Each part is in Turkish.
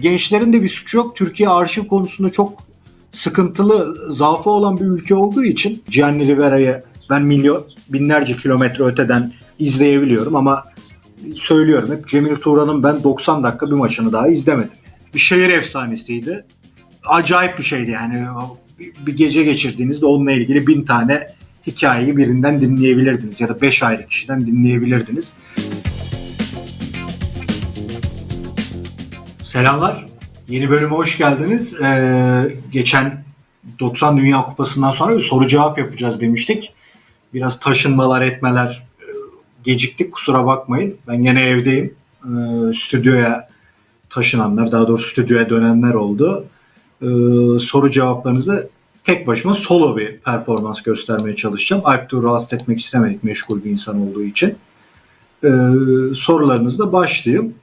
Gençlerin de bir suçu yok. Türkiye arşiv konusunda çok sıkıntılı, zaafı olan bir ülke olduğu için Gianni Rivera'yı ben milyon, binlerce kilometre öteden izleyebiliyorum ama söylüyorum hep Cemil Turan'ın ben 90 dakika bir maçını daha izlemedim. Bir şehir efsanesiydi. Acayip bir şeydi yani. Bir gece geçirdiğinizde onunla ilgili bin tane hikayeyi birinden dinleyebilirdiniz ya da beş ayrı kişiden dinleyebilirdiniz. Selamlar. Yeni bölüme hoş geldiniz. Ee, geçen 90 Dünya Kupası'ndan sonra bir soru cevap yapacağız demiştik. Biraz taşınmalar etmeler e, geciktik kusura bakmayın. Ben gene evdeyim. Ee, stüdyoya taşınanlar daha doğrusu stüdyoya dönenler oldu. Ee, soru cevaplarınızı tek başıma solo bir performans göstermeye çalışacağım. Alptuğ'u rahatsız etmek istemedik meşgul bir insan olduğu için. Ee, sorularınızla başlayayım.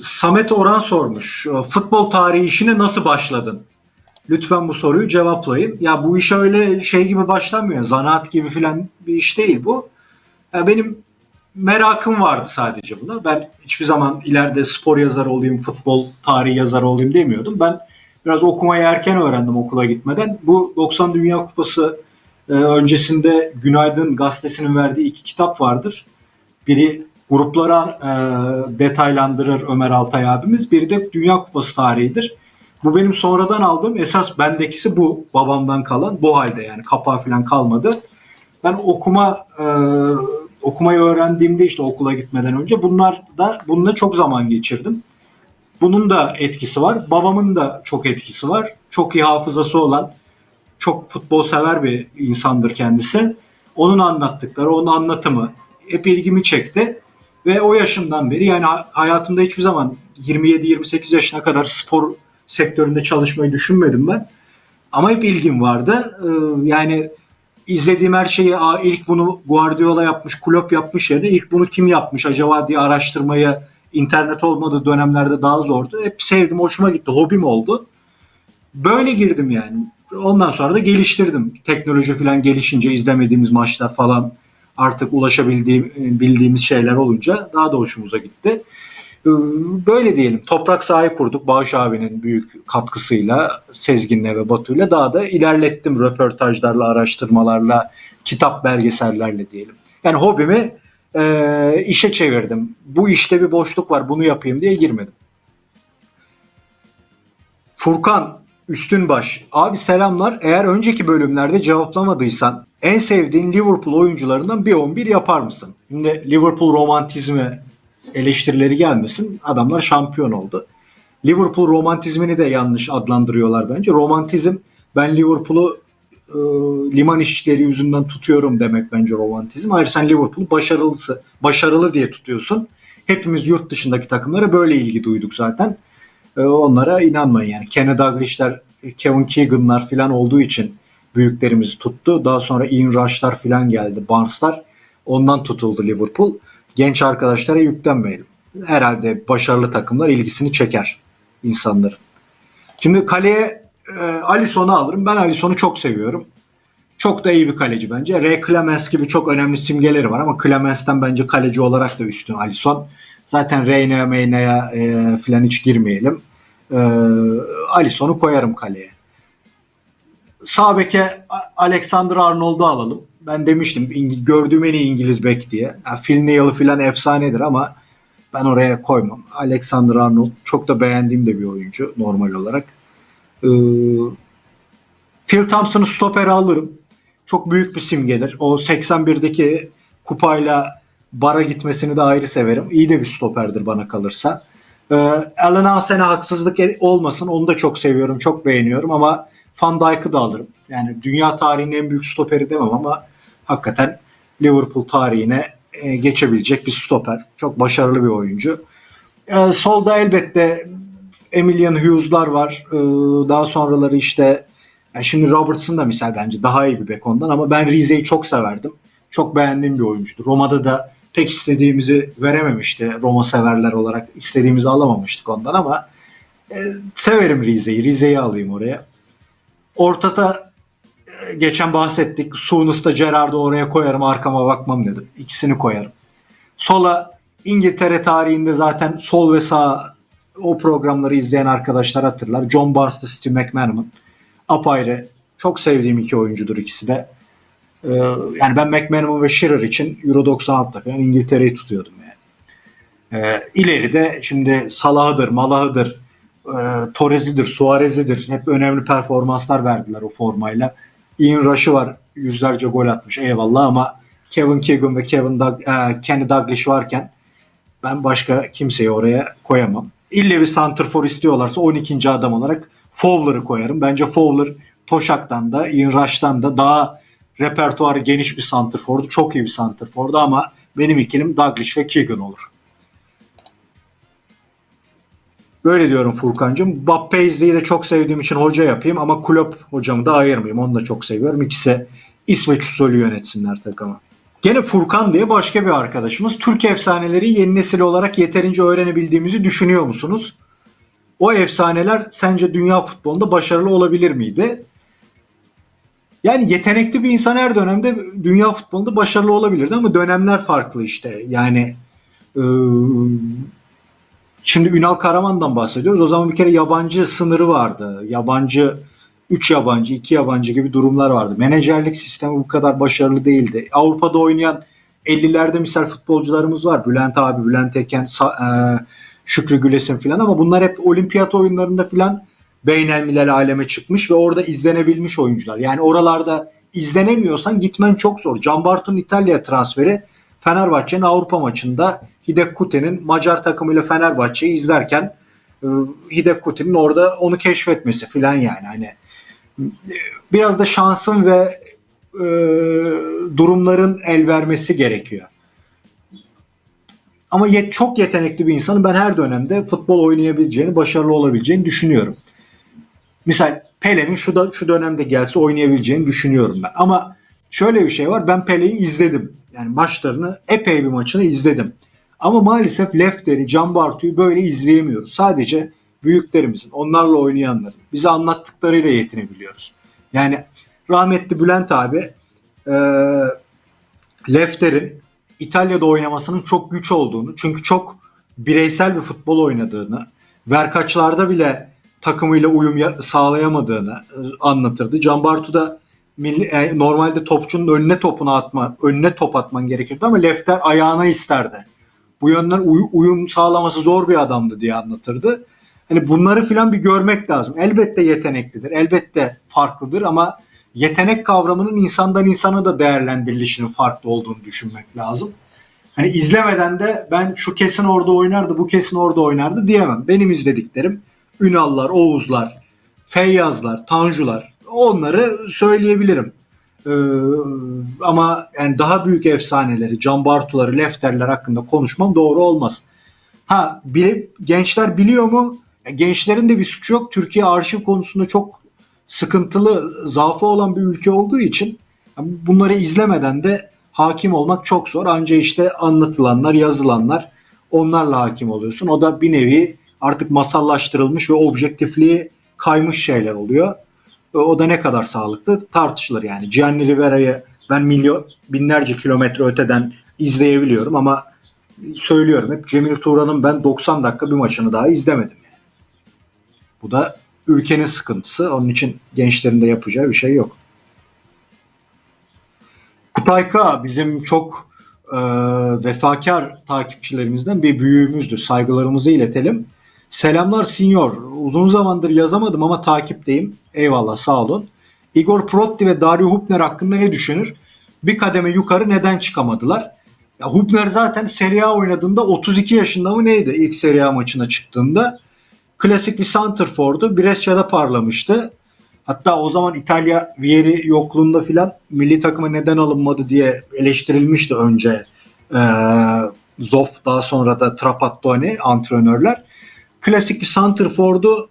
Samet Orhan sormuş. Futbol tarihi işine nasıl başladın? Lütfen bu soruyu cevaplayın. Ya bu iş öyle şey gibi başlamıyor. Zanaat gibi filan bir iş değil bu. Ya benim merakım vardı sadece buna. Ben hiçbir zaman ileride spor yazarı olayım, futbol tarihi yazarı olayım demiyordum. Ben biraz okumayı erken öğrendim okula gitmeden. Bu 90 Dünya Kupası e, öncesinde Günaydın gazetesinin verdiği iki kitap vardır. Biri gruplara e, detaylandırır Ömer Altay abimiz. Biri de Dünya Kupası tarihidir. Bu benim sonradan aldığım esas bendekisi bu. Babamdan kalan. Bu halde yani kapağı falan kalmadı. Ben okuma e, okumayı öğrendiğimde işte okula gitmeden önce bunlar da bununla çok zaman geçirdim. Bunun da etkisi var. Babamın da çok etkisi var. Çok iyi hafızası olan, çok futbol sever bir insandır kendisi. Onun anlattıkları, onun anlatımı hep ilgimi çekti. Ve o yaşından beri yani hayatımda hiçbir zaman 27-28 yaşına kadar spor sektöründe çalışmayı düşünmedim ben. Ama hep ilgim vardı. Ee, yani izlediğim her şeyi Aa, ilk bunu Guardiola yapmış, Klopp yapmış yerine ilk bunu kim yapmış acaba diye araştırmayı internet olmadığı dönemlerde daha zordu. Hep sevdim, hoşuma gitti, hobim oldu. Böyle girdim yani. Ondan sonra da geliştirdim. Teknoloji falan gelişince izlemediğimiz maçlar falan artık ulaşabildiğim bildiğimiz şeyler olunca daha da hoşumuza gitti. Ee, böyle diyelim. Toprak sahayı kurduk. Bağış abinin büyük katkısıyla Sezgin'le ve Batu'yla daha da ilerlettim röportajlarla, araştırmalarla, kitap belgesellerle diyelim. Yani hobimi e, işe çevirdim. Bu işte bir boşluk var bunu yapayım diye girmedim. Furkan Üstünbaş. Abi selamlar. Eğer önceki bölümlerde cevaplamadıysan en sevdiğin Liverpool oyuncularından bir 11 yapar mısın? Şimdi Liverpool romantizmi eleştirileri gelmesin. Adamlar şampiyon oldu. Liverpool romantizmini de yanlış adlandırıyorlar bence. Romantizm ben Liverpool'u e, liman işçileri yüzünden tutuyorum demek bence romantizm. Hayır sen Liverpool'u başarılısı, başarılı diye tutuyorsun. Hepimiz yurt dışındaki takımlara böyle ilgi duyduk zaten. E, onlara inanmayın yani. Kenny Dalglish'ler, Kevin Keegan'lar falan olduğu için büyüklerimizi tuttu. Daha sonra Ian Rush'lar falan geldi, Barnes'lar. Ondan tutuldu Liverpool. Genç arkadaşlara yüklenmeyelim. Herhalde başarılı takımlar ilgisini çeker insanların. Şimdi kaleye e, Alisson'u alırım. Ben Alisson'u çok seviyorum. Çok da iyi bir kaleci bence. Ray Clemens gibi çok önemli simgeleri var ama Clemens'ten bence kaleci olarak da üstün Alisson. Zaten Reyna'ya Meyna'ya e, falan hiç girmeyelim. E, Alisson'u koyarım kaleye. Sağ beke Alexander Arnold'u alalım. Ben demiştim İngiliz, gördüğüm en iyi İngiliz bek diye. Yani Phil Neal'ı falan efsanedir ama ben oraya koymam. Alexander Arnold çok da beğendiğim de bir oyuncu normal olarak. Ee, Phil Thompson'ı stopere alırım. Çok büyük bir simgedir. O 81'deki kupayla bara gitmesini de ayrı severim. İyi de bir stoperdir bana kalırsa. Ee, Alan Hansen'e haksızlık olmasın. Onu da çok seviyorum. Çok beğeniyorum ama Van Dijk'ı da alırım. Yani dünya tarihinin en büyük stoperi demem ama hakikaten Liverpool tarihine e, geçebilecek bir stoper. Çok başarılı bir oyuncu. E, solda elbette Emilian Hughes'lar var. E, daha sonraları işte yani şimdi Robertson da misal bence daha iyi bir bek ondan ama ben Rize'yi çok severdim. Çok beğendiğim bir oyuncuydu. Roma'da da pek istediğimizi verememişti. Roma severler olarak istediğimizi alamamıştık ondan ama e, severim Rize'yi. Rize'yi alayım oraya. Ortada geçen bahsettik. Sunus'ta Gerard'ı oraya koyarım arkama bakmam dedim. İkisini koyarım. Sola İngiltere tarihinde zaten sol ve sağ O programları izleyen arkadaşlar hatırlar. John Barnes'ta Steve McManaman. Apayrı. Çok sevdiğim iki oyuncudur ikisi de. Ee, yani ben McManaman ve Shearer için Euro 96'da falan İngiltere'yi tutuyordum yani. Ee, ileride şimdi Salah'ıdır, Malah'ıdır, e, Torres'idir, Suarez'idir. Hep önemli performanslar verdiler o formayla. Ian Rush'ı var. Yüzlerce gol atmış eyvallah ama Kevin Keegan ve Kevin Doug, e, Kenny Dalglish varken ben başka kimseyi oraya koyamam. İlle bir santrfor istiyorlarsa 12. adam olarak Fowler'ı koyarım. Bence Fowler Toşak'tan da Ian Rush'tan da daha repertuarı geniş bir santrfordu. Çok iyi bir santrfordu ama benim ikilim Dalglish ve Keegan olur. Böyle diyorum Furkan'cığım. Bob Paisley'i de çok sevdiğim için hoca yapayım ama Klopp hocamı da ayırmayayım. Onu da çok seviyorum. İkisi İsveç usulü yönetsinler takımı. Gene Furkan diye başka bir arkadaşımız. Türk efsaneleri yeni nesil olarak yeterince öğrenebildiğimizi düşünüyor musunuz? O efsaneler sence dünya futbolunda başarılı olabilir miydi? Yani yetenekli bir insan her dönemde dünya futbolunda başarılı olabilirdi ama dönemler farklı işte. Yani e, şimdi Ünal Karaman'dan bahsediyoruz. O zaman bir kere yabancı sınırı vardı. Yabancı 3 yabancı, 2 yabancı gibi durumlar vardı. Menajerlik sistemi bu kadar başarılı değildi. Avrupa'da oynayan 50'lerde misal futbolcularımız var. Bülent abi, Bülent Eken, e, Şükrü Gülesin filan ama bunlar hep olimpiyat oyunlarında filan beynelmilel aleme çıkmış ve orada izlenebilmiş oyuncular. Yani oralarda izlenemiyorsan gitmen çok zor. Can Bartu'nun İtalya transferi Fenerbahçe'nin Avrupa maçında Hidek Kute'nin Macar takımıyla Fenerbahçe'yi izlerken e, Hidek Kute'nin orada onu keşfetmesi filan yani hani biraz da şansın ve e, durumların el vermesi gerekiyor. Ama yet, çok yetenekli bir insanın ben her dönemde futbol oynayabileceğini, başarılı olabileceğini düşünüyorum. Misal Pele'nin şu da şu dönemde gelse oynayabileceğini düşünüyorum ben. Ama şöyle bir şey var. Ben Pele'yi izledim. Yani maçlarını epey bir maçını izledim. Ama maalesef Lefter'i, Can Bartu'yu böyle izleyemiyoruz. Sadece büyüklerimizin, onlarla oynayanların bize anlattıklarıyla yetinebiliyoruz. Yani rahmetli Bülent abi e, Lefter'in İtalya'da oynamasının çok güç olduğunu, çünkü çok bireysel bir futbol oynadığını, verkaçlarda bile takımıyla uyum sağlayamadığını e, anlatırdı. Can Bartu da e, normalde topçunun önüne topunu atma, önüne top atman gerekirdi ama Lefter ayağına isterdi. Bu yönden uy- uyum sağlaması zor bir adamdı diye anlatırdı. Hani bunları filan bir görmek lazım. Elbette yeteneklidir, elbette farklıdır ama yetenek kavramının insandan insana da değerlendirilişinin farklı olduğunu düşünmek lazım. Hani izlemeden de ben şu kesin orada oynardı, bu kesin orada oynardı diyemem. Benim izlediklerim Ünallar, Oğuzlar, Feyyazlar, Tanjular onları söyleyebilirim. Ee, ama yani daha büyük efsaneleri, Can Bartuları, Lefterler hakkında konuşmam doğru olmaz. Ha bile, gençler biliyor mu? Gençlerin de bir suçu yok. Türkiye arşiv konusunda çok sıkıntılı, zaafı olan bir ülke olduğu için bunları izlemeden de hakim olmak çok zor. Ancak işte anlatılanlar, yazılanlar onlarla hakim oluyorsun. O da bir nevi artık masallaştırılmış ve objektifliği kaymış şeyler oluyor. O da ne kadar sağlıklı tartışılır yani. Gianni Rivera'yı ben milyon binlerce kilometre öteden izleyebiliyorum ama söylüyorum hep Cemil Turan'ın ben 90 dakika bir maçını daha izlemedim. Yani. Bu da ülkenin sıkıntısı. Onun için gençlerin de yapacağı bir şey yok. Kutay bizim çok e, vefakar takipçilerimizden bir büyüğümüzdür. Saygılarımızı iletelim. Selamlar Sinyor. Uzun zamandır yazamadım ama takipteyim. Eyvallah sağ olun. Igor Protti ve Dario Hubner hakkında ne düşünür? Bir kademe yukarı neden çıkamadılar? Ya Hubner zaten Serie A oynadığında 32 yaşında mı neydi ilk Serie A maçına çıktığında? Klasik bir Santrfor'du. Brescia'da parlamıştı. Hatta o zaman İtalya Vieri yokluğunda filan milli takıma neden alınmadı diye eleştirilmişti önce ee, Zoff daha sonra da Trapattoni antrenörler. Klasik bir Santrfor'du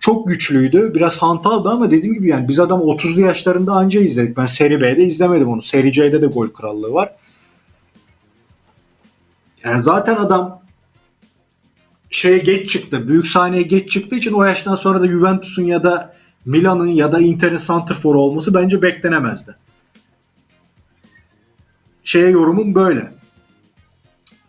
çok güçlüydü. Biraz hantaldı ama dediğim gibi yani biz adam 30'lu yaşlarında anca izledik. Ben Seri B'de izlemedim onu. Seri C'de de gol krallığı var. Yani zaten adam şeye geç çıktı. Büyük sahneye geç çıktığı için o yaştan sonra da Juventus'un ya da Milan'ın ya da Inter'in santrfor olması bence beklenemezdi. Şeye yorumum böyle.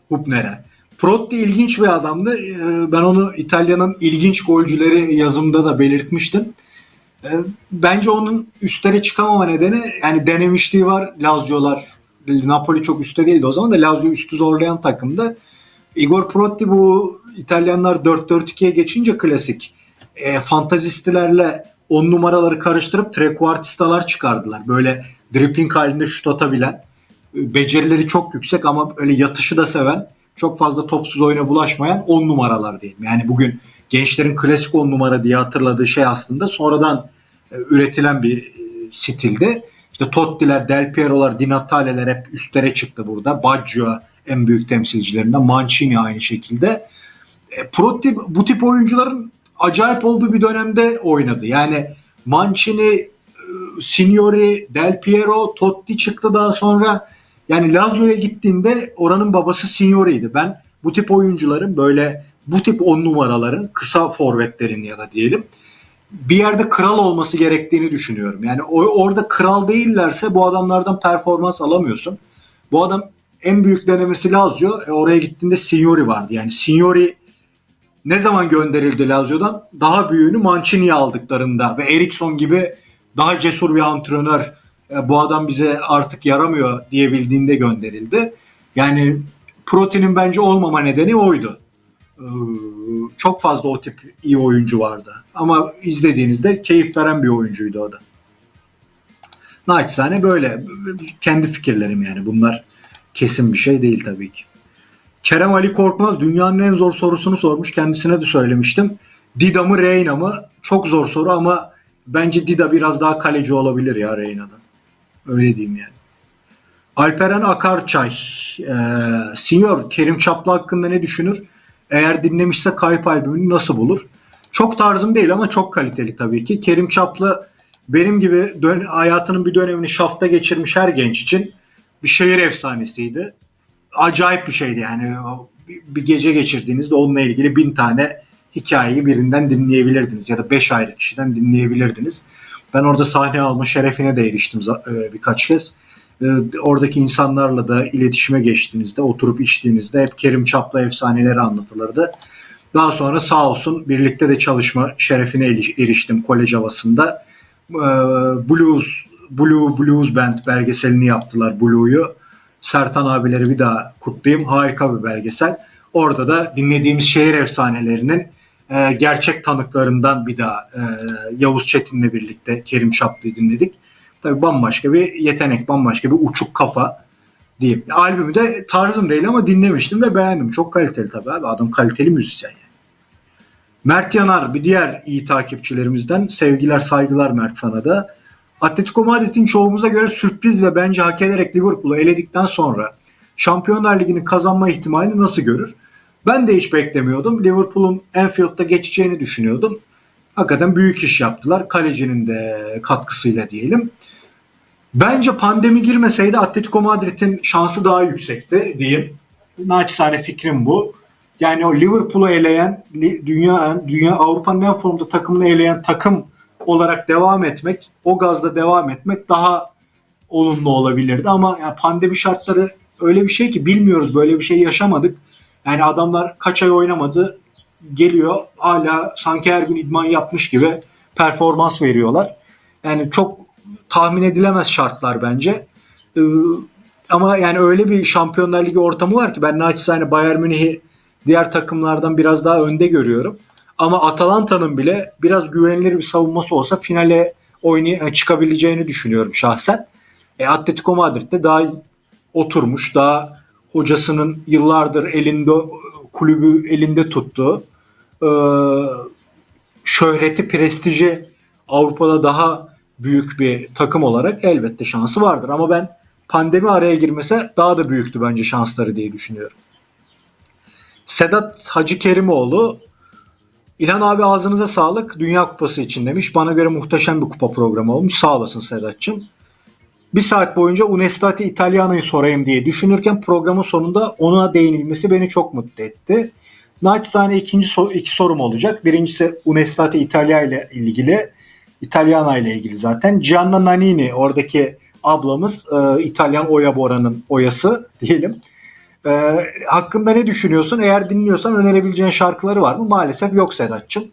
Hubner'e. Protti ilginç bir adamdı. Ee, Ben onu İtalya'nın ilginç golcüleri yazımda da belirtmiştim. Ee, Bence onun üstlere çıkamama nedeni yani denemişliği var Lazio'lar. Napoli çok üstte değildi o zaman da Lazio üstü zorlayan takımdı. Igor Protti bu İtalyanlar 4-4-2'ye geçince klasik e, fantazistilerle on numaraları karıştırıp trequartistalar çıkardılar. Böyle dribbling halinde şut atabilen, becerileri çok yüksek ama öyle yatışı da seven, çok fazla topsuz oyuna bulaşmayan on numaralar diyelim. Yani bugün gençlerin klasik on numara diye hatırladığı şey aslında sonradan e, üretilen bir e, stilde. İşte Totti'ler, Del Piero'lar, Di Natale'ler hep üstlere çıktı burada. Baggio en büyük temsilcilerinden. Mancini aynı şekilde. E, Protti bu tip oyuncuların acayip olduğu bir dönemde oynadı. Yani Mancini, e, Signori, Del Piero, Totti çıktı daha sonra. Yani Lazio'ya gittiğinde oranın babası Signori'ydi. Ben bu tip oyuncuların böyle bu tip on numaraların kısa forvetlerin ya da diyelim bir yerde kral olması gerektiğini düşünüyorum. Yani orada kral değillerse bu adamlardan performans alamıyorsun. Bu adam en büyük denemesi Lazio. E, oraya gittiğinde Signori vardı. Yani Signori ne zaman gönderildi Lazio'dan? Daha büyüğünü Mancini'ye aldıklarında ve Eriksson gibi daha cesur bir antrenör bu adam bize artık yaramıyor diyebildiğinde gönderildi. Yani Prote'nin bence olmama nedeni oydu. Ee, Çok fazla o tip iyi oyuncu vardı. Ama izlediğinizde keyif veren bir oyuncuydu o da. Naçizane böyle. Kendi fikirlerim yani. Bunlar kesin bir şey değil tabii ki. Kerem Ali Korkmaz dünyanın en zor sorusunu sormuş. Kendisine de söylemiştim. Dida mı Reyna mı? Çok zor soru ama bence Dida biraz daha kaleci olabilir ya Reyna'dan. Öyle diyeyim yani. Alperen Akarçay. E, Senior Kerim Çaplı hakkında ne düşünür? Eğer dinlemişse Kayıp albümünü nasıl bulur? Çok tarzım değil ama çok kaliteli tabii ki. Kerim Çaplı benim gibi dön- hayatının bir dönemini şafta geçirmiş her genç için bir şehir efsanesiydi. Acayip bir şeydi yani. Bir gece geçirdiğinizde onunla ilgili bin tane hikayeyi birinden dinleyebilirdiniz ya da beş ayrı kişiden dinleyebilirdiniz. Ben orada sahne alma şerefine de eriştim e, birkaç kez. E, Oradaki insanlarla da iletişime geçtiğinizde, oturup içtiğinizde hep Kerim Çaplı efsaneleri anlatılırdı. Daha sonra sağ olsun birlikte de çalışma şerefine eri- eriştim kolej havasında. Ee, Blues, Blue Blues Band belgeselini yaptılar Blue'yu. Sertan abileri bir daha kutlayayım. Harika bir belgesel. Orada da dinlediğimiz şehir efsanelerinin e, gerçek tanıklarından bir daha e, Yavuz Çetin'le birlikte Kerim Çaplı'yı dinledik. Tabii bambaşka bir yetenek, bambaşka bir uçuk kafa diyeyim. Albümü de tarzım değil ama dinlemiştim ve beğendim. Çok kaliteli tabii abi. Adam kaliteli müzisyen yani. Mert Yanar bir diğer iyi takipçilerimizden. Sevgiler saygılar Mert sana da. Atletico Madrid'in çoğumuza göre sürpriz ve bence hak ederek Liverpool'u eledikten sonra Şampiyonlar Ligi'ni kazanma ihtimalini nasıl görür? Ben de hiç beklemiyordum. Liverpool'un Anfield'da geçeceğini düşünüyordum. Hakikaten büyük iş yaptılar. Kalecinin de katkısıyla diyelim. Bence pandemi girmeseydi Atletico Madrid'in şansı daha yüksekti diyeyim. Naçizane fikrim bu. Yani o Liverpool'u eleyen, dünya dünya Avrupa'nın en formda takımını eleyen takım olarak devam etmek, o gazda devam etmek daha olumlu olabilirdi ama yani pandemi şartları öyle bir şey ki bilmiyoruz böyle bir şey yaşamadık. Yani adamlar kaç ay oynamadı geliyor hala sanki her gün idman yapmış gibi performans veriyorlar. Yani çok tahmin edilemez şartlar bence. Ee, ama yani öyle bir Şampiyonlar Ligi ortamı var ki ben naçizane Bayern Münih'i diğer takımlardan biraz daha önde görüyorum. Ama Atalanta'nın bile biraz güvenilir bir savunması olsa finale oynay çıkabileceğini düşünüyorum şahsen. E, Atletico Madrid'de daha oturmuş, daha hocasının yıllardır elinde kulübü elinde tuttuğu e, şöhreti, prestiji Avrupa'da daha büyük bir takım olarak elbette şansı vardır. Ama ben pandemi araya girmese daha da büyüktü bence şansları diye düşünüyorum. Sedat Hacı Kerimoğlu İlhan abi ağzınıza sağlık. Dünya Kupası için demiş. Bana göre muhteşem bir kupa programı olmuş. Sağ olasın Sedat'cığım. Bir saat boyunca Unestati Italiano'yu sorayım diye düşünürken programın sonunda ona değinilmesi beni çok mutlu etti. Naçizane ikinci sor- iki sorum olacak. Birincisi Unestati İtalya ile ilgili. İtalyana ile ilgili zaten. Gianna Nannini oradaki ablamız e, İtalyan Oya Bora'nın oyası diyelim. Ee, hakkında ne düşünüyorsun? Eğer dinliyorsan önerebileceğin şarkıları var mı? Maalesef yok Sedat'cığım.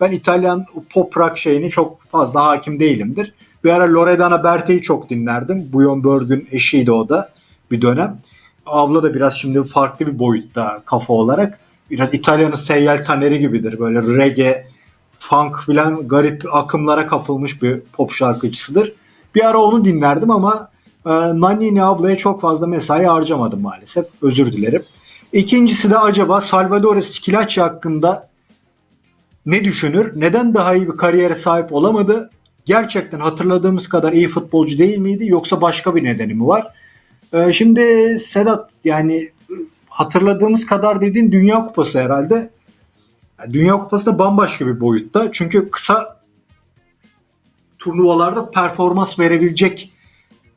Ben İtalyan pop rock şeyini çok fazla hakim değilimdir. Bir ara Loredana Berte'yi çok dinlerdim. Björn Borg'un eşiydi o da bir dönem. Abla da biraz şimdi farklı bir boyutta kafa olarak. Biraz İtalya'nın seyyel taneri gibidir. Böyle reggae, funk filan garip akımlara kapılmış bir pop şarkıcısıdır. Bir ara onu dinlerdim ama e, Nannini ablaya çok fazla mesai harcamadım maalesef. Özür dilerim. İkincisi de acaba Salvatore Scilacci hakkında ne düşünür? Neden daha iyi bir kariyere sahip olamadı? Gerçekten hatırladığımız kadar iyi futbolcu değil miydi yoksa başka bir nedeni mi var? Ee, şimdi Sedat yani hatırladığımız kadar dediğin Dünya Kupası herhalde. Dünya Kupası da bambaşka bir boyutta. Çünkü kısa turnuvalarda performans verebilecek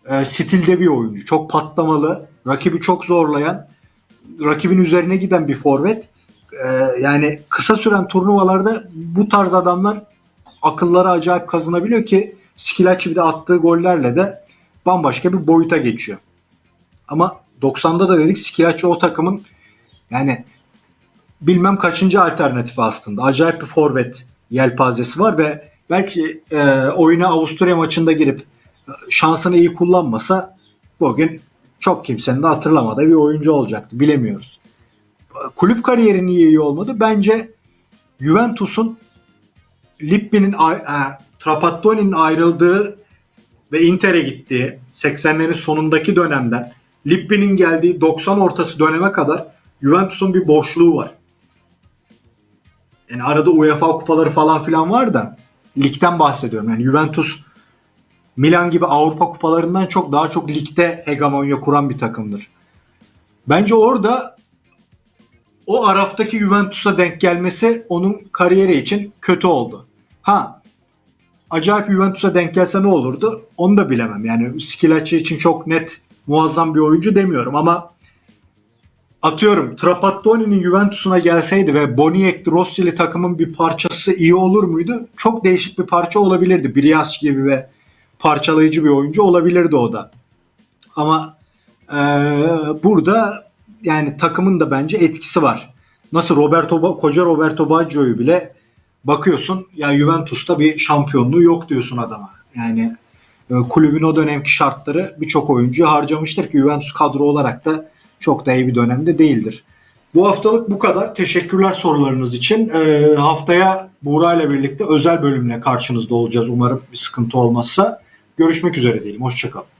e, stilde bir oyuncu. Çok patlamalı, rakibi çok zorlayan, rakibin üzerine giden bir forvet. E, yani kısa süren turnuvalarda bu tarz adamlar akıllara acayip kazanabiliyor ki Skilacci bir de attığı gollerle de bambaşka bir boyuta geçiyor. Ama 90'da da dedik Skilacci o takımın yani bilmem kaçıncı alternatifi aslında. Acayip bir forvet yelpazesi var ve belki e, oyuna Avusturya maçında girip e, şansını iyi kullanmasa bugün çok kimsenin de hatırlamadığı bir oyuncu olacaktı. Bilemiyoruz. Kulüp kariyeri niye iyi olmadı? Bence Juventus'un Lippi'nin e, Trapattoni'nin ayrıldığı ve Inter'e gittiği 80'lerin sonundaki dönemden Lippi'nin geldiği 90 ortası döneme kadar Juventus'un bir boşluğu var. Yani arada UEFA kupaları falan filan var da ligden bahsediyorum. Yani Juventus Milan gibi Avrupa kupalarından çok daha çok ligde hegemonya kuran bir takımdır. Bence orada o araftaki Juventus'a denk gelmesi onun kariyeri için kötü oldu. Ha acayip Juventus'a denk gelse ne olurdu? Onu da bilemem. Yani Skilacci için çok net muazzam bir oyuncu demiyorum ama atıyorum Trapattoni'nin Juventus'una gelseydi ve Boniek Rossi'li takımın bir parçası iyi olur muydu? Çok değişik bir parça olabilirdi. Brias gibi ve parçalayıcı bir oyuncu olabilirdi o da. Ama e, burada yani takımın da bence etkisi var. Nasıl Roberto koca Roberto Baggio'yu bile bakıyorsun ya Juventus'ta bir şampiyonluğu yok diyorsun adama. Yani e, kulübün o dönemki şartları birçok oyuncuyu harcamıştır ki Juventus kadro olarak da çok da iyi bir dönemde değildir. Bu haftalık bu kadar. Teşekkürler sorularınız için. E, haftaya Buğra ile birlikte özel bölümle karşınızda olacağız. Umarım bir sıkıntı olmazsa. Görüşmek üzere diyelim. Hoşçakalın.